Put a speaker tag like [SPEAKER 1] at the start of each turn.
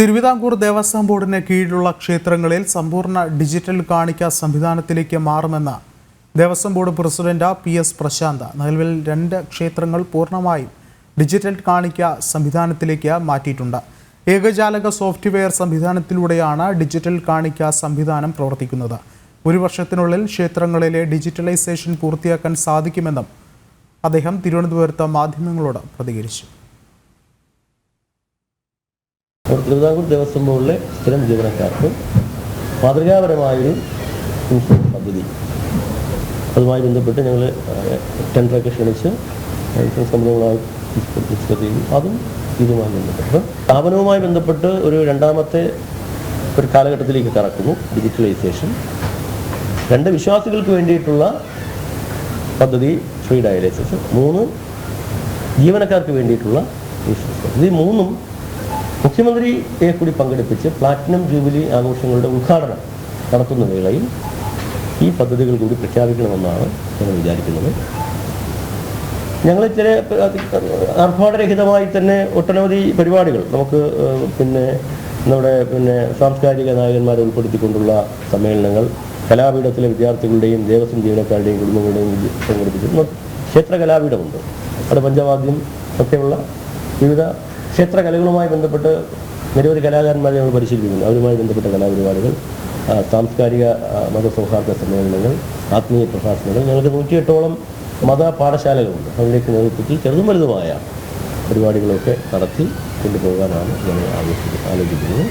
[SPEAKER 1] തിരുവിതാംകൂർ ദേവസ്വം ബോർഡിന് കീഴിലുള്ള ക്ഷേത്രങ്ങളിൽ സമ്പൂർണ ഡിജിറ്റൽ കാണിക്ക സംവിധാനത്തിലേക്ക് മാറുമെന്ന് Devaswom board president P S Prasanth നിലവിൽ രണ്ട് ക്ഷേത്രങ്ങൾ പൂർണമായും ഡിജിറ്റൽ കാണിക്ക സംവിധാനത്തിലേക്ക് മാറ്റിയിട്ടുണ്ട്. ഏകജാലക സോഫ്റ്റ്വെയർ സംവിധാനത്തിലൂടെയാണ് ഡിജിറ്റൽ കാണിക്ക സംവിധാനം പ്രവർത്തിക്കുന്നത്. ഒരു വർഷത്തിനുള്ളിൽ ക്ഷേത്രങ്ങളിലെ ഡിജിറ്റലൈസേഷൻ പൂർത്തിയാക്കാൻ സാധിക്കുമെന്നും അദ്ദേഹം തിരുവനന്തപുരത്ത് മാധ്യമങ്ങളോട് പ്രതികരിച്ചു.
[SPEAKER 2] തിരുവിതാംകൂർ ദേവസ്വം ബോർഡിലെ സ്ഥിരം ജീവനക്കാർക്ക് മാതൃകാപരമായൊരു ഇൻഷുറൻസ് പദ്ധതി. അതുമായി ബന്ധപ്പെട്ട് ഞങ്ങൾ ടെൻഡറൊക്കെ ക്ഷണിച്ച് ഇൻഷുറൻസ് കമ്പനികളുമായി ഡിസ്കസ് അതും ഇതുമായി ബന്ധപ്പെട്ട്. സ്ഥാപനവുമായി ബന്ധപ്പെട്ട് ഒരു രണ്ടാമത്തെ ഒരു കാലഘട്ടത്തിലേക്ക് കടക്കുന്നു ഡിജിറ്റലൈസേഷൻ. രണ്ട് വിശ്വാസികൾക്ക് വേണ്ടിയിട്ടുള്ള പദ്ധതി ഫ്രീ ഡയലൈസിസ്. മൂന്ന് ജീവനക്കാർക്ക് വേണ്ടിയിട്ടുള്ള ഇൻഷുറൻസ് പദ്ധതി. മൂന്നും മുഖ്യമന്ത്രിയെ കൂടി പങ്കെടുപ്പിച്ച് പ്ലാറ്റിനം ജൂബിലി ആഘോഷങ്ങളുടെ ഉദ്ഘാടനം നടത്തുന്ന വേളയിൽ ഈ പദ്ധതികൾ കൂടി പ്രഖ്യാപിക്കണമെന്നാണ് ഞങ്ങൾ വിചാരിക്കുന്നത്. ഞങ്ങൾ ചില ആർഭാടരഹിതമായി തന്നെ ഒട്ടനവധി പരിപാടികൾ നമുക്ക് പിന്നെ നമ്മുടെ പിന്നെ സാംസ്കാരിക നായകന്മാരെ ഉൾപ്പെടുത്തിക്കൊണ്ടുള്ള സമ്മേളനങ്ങൾ കലാപീഠത്തിലെ വിദ്യാർത്ഥികളുടെയും ദേവസ്വം ജീവനക്കാരുടെയും കുടുംബങ്ങളുടെയും സംഘടിപ്പിച്ചിരുന്നു ക്ഷേത്ര കലാപീഠമുണ്ട് അവിടെ പഞ്ചവാദ്യം ഒക്കെയുള്ള വിവിധ ക്ഷേത്ര കലകളുമായി ബന്ധപ്പെട്ട് നിരവധി കലാകാരന്മാരെ ഞങ്ങൾ പരിശീലിപ്പിക്കുന്നു. അവരുമായി ബന്ധപ്പെട്ട കലാപരിപാടികൾ സാംസ്കാരിക മതസൗഹാർദ്ദ സമ്മേളനങ്ങൾ ആത്മീയ പ്രഭാഷണങ്ങൾ. ഞങ്ങൾക്ക് നൂറ്റിയെട്ടോളം മത പാഠശാലകളുണ്ട്. അതിലേക്ക് നേതൃത്വത്തിൽ ചെറുതും വലുതുമായ പരിപാടികളൊക്കെ നടത്തി കൊണ്ടുപോകാനാണ് ഞങ്ങൾ ആലോചിക്കുന്നത്